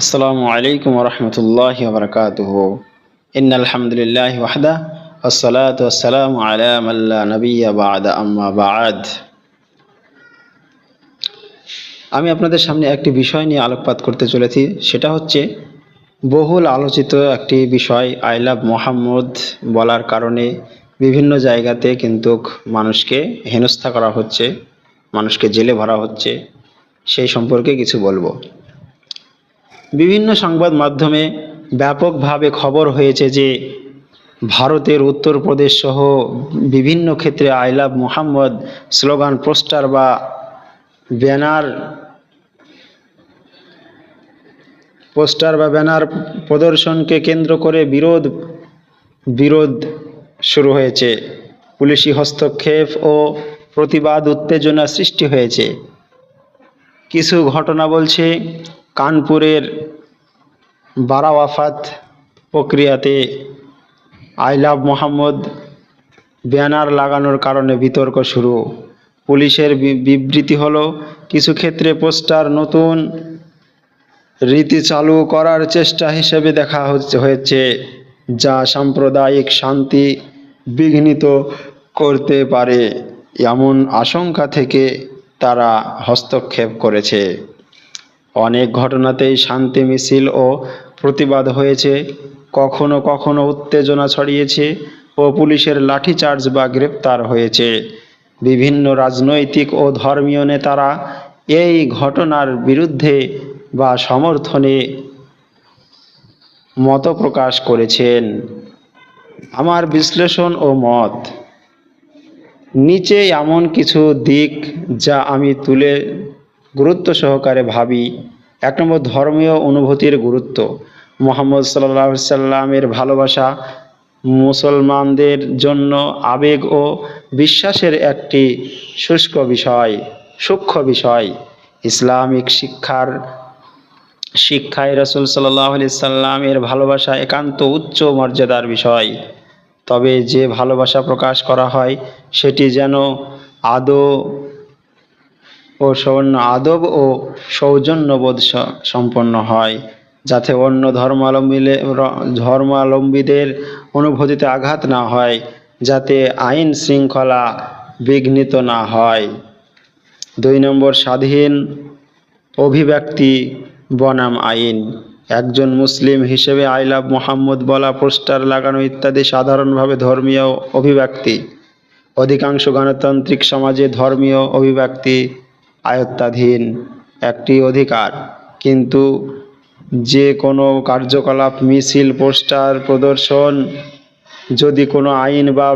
আসসালামু আলাইকুম রহমতুল্লাহ বরকাতুহ। ইন আলহামদুলিল্লাহ ওয়াহদা আসসালামু আলা মাল্লা নবিয়া আমি আপনাদের সামনে একটি বিষয় নিয়ে আলোকপাত করতে চলেছি, সেটা হচ্ছে বহুল আলোচিত একটি বিষয়, আই লাভ মোহাম্মদ বলার কারণে বিভিন্ন জায়গাতে কিন্তু মানুষকে হেনস্থা করা হচ্ছে, মানুষকে জেলে ভরা হচ্ছে, সেই সম্পর্কে কিছু বলব। বিভিন্ন সংবাদ মাধ্যমে ব্যাপকভাবে খবর হয়েছে যে ভারতের উত্তরপ্রদেশ সহ বিভিন্ন ক্ষেত্রে I love Mohammad slogan, poster বা ব্যানার, পোস্টার বা ব্যানার প্রদর্শনকে কেন্দ্র করে বিরোধ বিরোধ শুরু হয়েছে। পুলিশি হস্তক্ষেপ ও প্রতিবাদ উত্তেজনা সৃষ্টি হয়েছে। কিছু ঘটনা বলছে কানপুরের বারাওয়াফাত প্রক্রিয়াতে আই লাভ মোহাম্মদ ব্যানার লাগানোর কারণে বিতর্ক শুরু। পুলিশের বিবৃতি হলো, কিছু ক্ষেত্রে পোস্টার নতুন রীতি চালু করার চেষ্টা হিসেবে দেখা হচ্ছে, হয়েছে, যা সাম্প্রদায়িক শান্তি বিঘ্নিত করতে পারে। এমন আশঙ্কা থেকে তারা হস্তক্ষেপ করেছে। অনেক ঘটনাতেই শান্তি মিছিল ও প্রতিবাদ হয়েছে। কখনো কখনো উত্তেজনা ছড়িয়েছে ও পুলিশের লাঠিচার্জ বা গ্রেপ্তার হয়েছে। বিভিন্ন রাজনৈতিক ও ধর্মীয় নেতারা এই ঘটনার বিরুদ্ধে বা সমর্থনে মত প্রকাশ করেছেন। আমার বিশ্লেষণ ও মত, নিচে এমন কিছু দিক যা আমি তুলে গুরুত্ব সহকারে ভাবি। এক নম্বর ধর্মীয় অনুভূতির গুরুত্ব। মোহাম্মদ সাল্লাহ সাল্লামের ভালোবাসা মুসলমানদের জন্য আবেগ ও বিশ্বাসের একটি শুষ্ক বিষয়, সূক্ষ্ম বিষয়। ইসলামিক শিক্ষার, শিক্ষায় রসুল সাল্লাহ সাল্লামের ভালোবাসা একান্ত উচ্চ মর্যাদার বিষয়। তবে যে ভালোবাসা প্রকাশ করা হয়, সেটি যেন আদৌ ও সৌন্য আদব ও সৌজন্যবোধ সম্পন্ন হয়, যাতে অন্য ধর্মাবলম্বীলে র- ধর্মাবলম্বীদের অনুভূতিতে আঘাত না হয়, যাতে আইন শৃঙ্খলা বিঘ্নিত না হয়। দুই নম্বর, স্বাধীন অভিব্যক্তি বনাম আইন। একজন মুসলিম হিসেবে আই লাভ মোহাম্মদ বলা, পোস্টার লাগানো ইত্যাদি সাধারণভাবে ধর্মীয় অভিব্যক্তি। অধিকাংশ গণতান্ত্রিক সমাজে ধর্মীয় অভিব্যক্তি আয়ত্তাধীন একটি অধিকার। কিন্তু যে কোনো কার্যকলাপ, মিছিল, পোস্টার, প্রদর্শন যদি কোনো আইন বা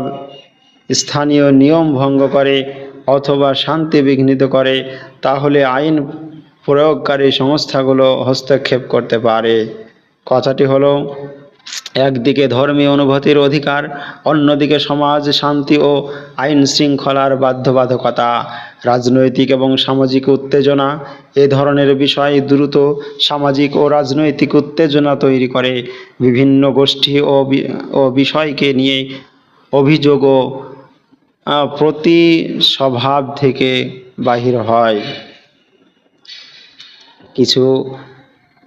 স্থানীয় নিয়ম ভঙ্গ করে অথবা শান্তি বিঘ্নিত করে, তাহলে আইন প্রয়োগকারী সংস্থাগুলো হস্তক্ষেপ করতে পারে। কথাটি হলো একদিকে ধর্মীয় অনুভূতির অধিকার, অন্যদিকে সমাজ, শান্তি ও আইন শৃঙ্খলার বাধ্যবাধকতা। রাজনৈতিক এবং সামাজিক উত্তেজনা এ ধরনের বিষয় দ্রুত সামাজিক ও রাজনৈতিক উত্তেজনা তৈরি করে। বিভিন্ন গোষ্ঠী ও বিষয়কে নিয়ে অভিযোগ ও প্রতি স্বভাব থেকে বাহির হয়। কিছু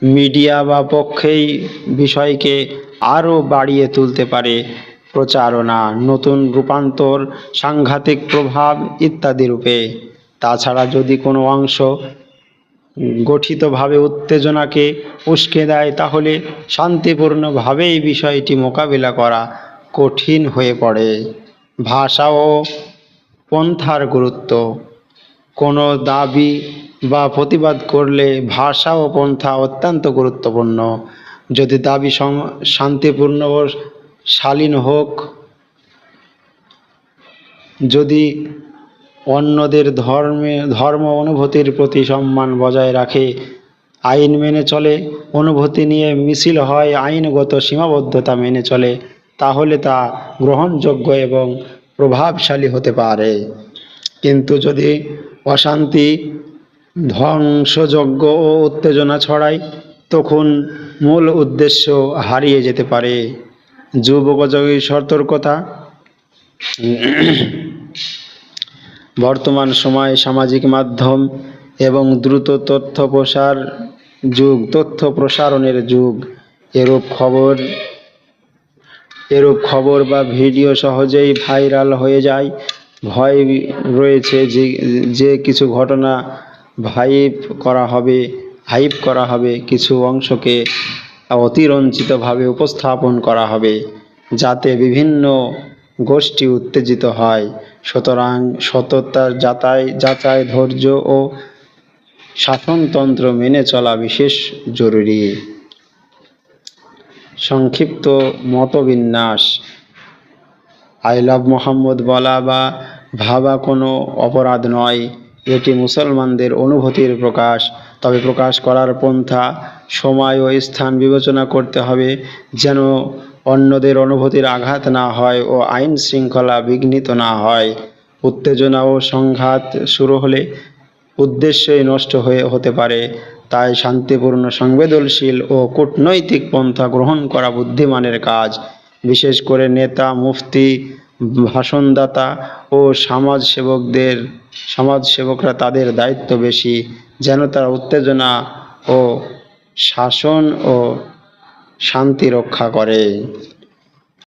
মিডিয়া বা পক্ষেই বিষয়কে আরও বাড়িয়ে তুলতে পারে প্রচারণা, নতুন রূপান্তর, সাংঘাতিক প্রভাব ইত্যাদি রূপে। তাছাড়া যদি কোনো অংশ গঠিতভাবে উত্তেজনাকে উস্কে দেয়, তাহলে শান্তিপূর্ণভাবেই বিষয়টি মোকাবিলা করা কঠিন হয়ে পড়ে। ভাষা ও পন্থার গুরুত্ব কোনো দাবি বা প্রতিবাদ করলে ভাষা ও পন্থা অত্যন্ত গুরুত্বপূর্ণ। যদি দাবি শান্তিপূর্ণ ও শালীন হোক, যদি অন্যদের ধর্মে, ধর্ম অনুভূতির প্রতি সম্মান বজায় রাখে, আইন মেনে চলে, অনুভূতি নিয়ে মিছিল হয়, আইনগত সীমাবদ্ধতা মেনে চলে, তাহলে তা গ্রহণযোগ্য এবং প্রভাবশালী হতে পারে। কিন্তু যদি অশান্তি, ধ্বংসযজ্ঞ ও উত্তেজনা ছড়ায়, তখন মূল উদ্দেশ্য হারিয়ে যেতে পারে। যুবকযোগী সতর্কতা। বর্তমান সময়ে সামাজিক মাধ্যম এবং দ্রুত তথ্য প্রসার যুগ, তথ্য প্রসারণের যুগ। এরূপ খবর এরূপ খবর বা ভিডিও সহজেই ভাইরাল হয়ে যায়। ভয় রয়েছে যে যে কিছু ঘটনা ভাইপ করা হবে, হাইপ করা হবে, কিছু অংশকে অতিরঞ্চিতভাবে উপস্থাপন করা হবে যাতে বিভিন্ন গোষ্ঠী উত্তেজিত হয়। সুতরাং সততার যাচাই যাচাই, ধৈর্য ও শাসনতন্ত্র মেনে চলা বিশেষ জরুরি। সংক্ষিপ্ত মতবিন্যাস। আই লাভ মোহাম্মদ বলা বা ভাবা কোনো অপরাধ নয়। এটি মুসলমানদের অনুভূতির প্রকাশ। তবে প্রকাশ করার পন্থা, সময় ও স্থান বিবেচনা করতে হবে যেন অন্যদের অনুভূতির আঘাত না হয় ও আইন শৃঙ্খলা বিঘ্নিত না হয়। উত্তেজনা ও সংঘাত শুরু হলে উদ্দেশ্যই নষ্ট হয়ে হতে পারে। তাই শান্তিপূর্ণ, সংবেদনশীল ও কূটনৈতিক পন্থা গ্রহণ করা বুদ্ধিমানের কাজ। বিশেষ করে নেতা, মুফতি, ভাষণদাতা ও সমাজসেবকদের, সমাজসেবকরা তাদের দায়িত্ব বেশি। যেন তারা উত্তেজনা ও শাসন ও শান্তি রক্ষা করে।